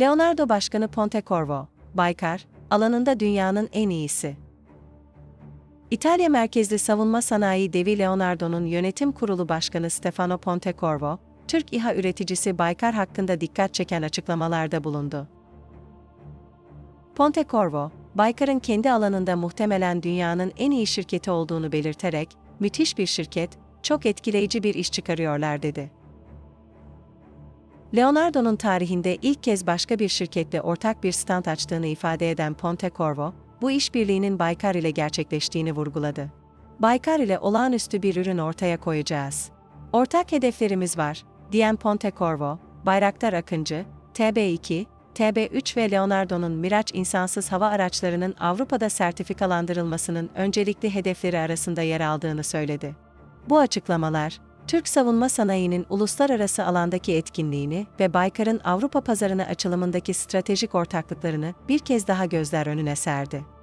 Leonardo Başkanı Pontecorvo, Baykar, alanında dünyanın en iyisi. İtalya merkezli savunma sanayi devi Leonardo'nun yönetim kurulu başkanı Stefano Pontecorvo, Türk İHA üreticisi Baykar hakkında dikkat çeken açıklamalarda bulundu. Pontecorvo, Baykar'ın kendi alanında muhtemelen dünyanın en iyi şirketi olduğunu belirterek, müthiş bir şirket, çok etkileyici bir iş çıkarıyorlar dedi. Leonardo'nun tarihinde ilk kez başka bir şirketle ortak bir stand açtığını ifade eden Pontecorvo, bu işbirliğinin Baykar ile gerçekleştiğini vurguladı. Baykar ile olağanüstü bir ürün ortaya koyacağız. Ortak hedeflerimiz var, diyen Pontecorvo, Bayraktar Akıncı, TB2, TB3 ve Leonardo'nun Miraç insansız hava araçlarının Avrupa'da sertifikalandırılmasının öncelikli hedefleri arasında yer aldığını söyledi. Bu açıklamalar, Türk savunma sanayinin uluslararası alandaki etkinliğini ve Baykar'ın Avrupa pazarına açılımındaki stratejik ortaklıklarını bir kez daha gözler önüne serdi.